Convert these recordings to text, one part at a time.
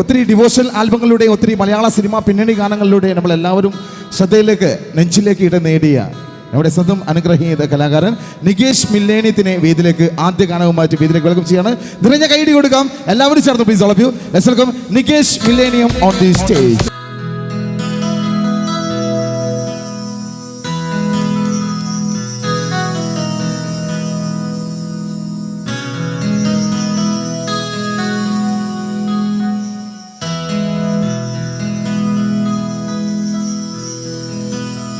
ഒത്തിരി ഡിവോഷണൽ ആൽബങ്ങളിലൂടെയും ഒത്തിരി മലയാള സിനിമ പിന്നണി ഗാനങ്ങളിലൂടെ നമ്മൾ എല്ലാവരും ശ്രദ്ധയിലേക്ക് നെഞ്ചിലേക്ക് ഇട നേടിയ നമ്മുടെ സ്വന്തം അനുഗ്രഹീത കലാകാരൻ നികേഷ് മില്ലേനിയത്തിനെ വേദിയിലേക്ക് ആദ്യ ഗാനവുമായിട്ട് വേദിയിലേക്ക് വെൽക്കം ചെയ്യാണ്. നിറഞ്ഞ കൈഡി കൊടുക്കാം. എല്ലാവരും ചേർന്ന് please you let's welcome Nikesh Millennium on the stage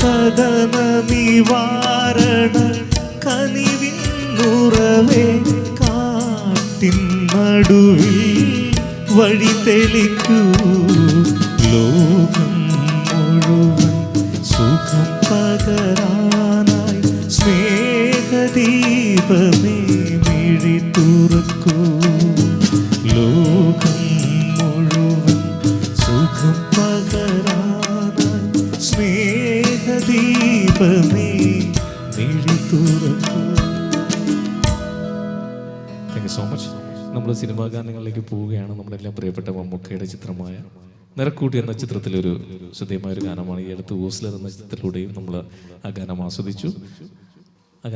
കഥന നിവാരണ കനിവിന്നുറവേ കാട്ടിൻ നടുവിൽ വഴി തെളിക്കൂ. ലോകം മുഴുവൻ സുഖം പകരാനായി സ്നേഹദീപമേ മിഴി തുറക്കൂ താങ്ക് യു സോ മച്ച് നമ്മൾ സിനിമാ ഗാനങ്ങളിലേക്ക് പോവുകയാണ് നമ്മുടെ എല്ലാം പ്രിയപ്പെട്ട മമ്മൂക്കയുടെ ചിത്രമായ നിറക്കൂട്ടി എന്ന ചിത്രത്തിലൊരു ശ്രദ്ധേയമായ ഒരു ഗാനമാണ്. ഈ അടുത്ത് ഓസ്ലർ എന്ന ചിത്രത്തിലൂടെയും നമ്മൾ ആ ഗാനം ആസ്വദിച്ചു. ആ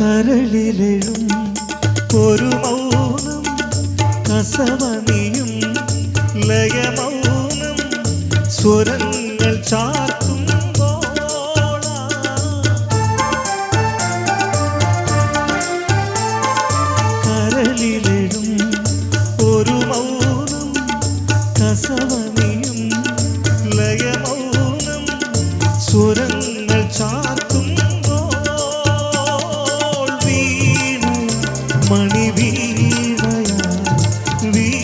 കരളിലെഴും ഒരു മൗനം കസവനിയും ലയമൗനം സ്വരങ്ങൾ ചാർത്തുമ്പോളാ வீரயா வீ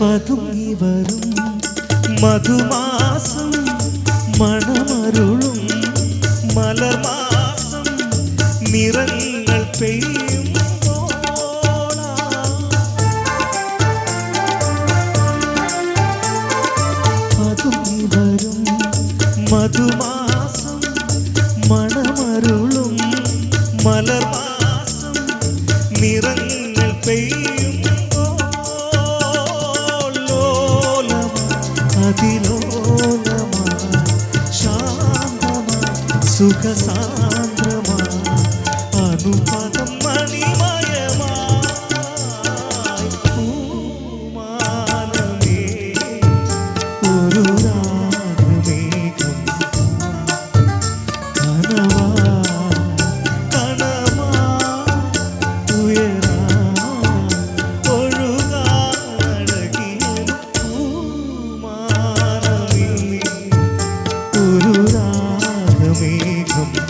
പതുങ്ങി വരും മധുമാസം മണമരുളും മലർമാസം നിറങ്ങൾ പെയ്യും പതുങ്ങി വരും മധുമാസം മണമരുളും മലർമാസം മേഘസാന്ദ്രമാ അനുപദം മണിമയമാ പൂമാനമേ ഒരു രാഗമേഘം. കനവാ കനവാ ഉയരാ ഒഴുകാടകിയ പൂമാനമേ ഒരു Música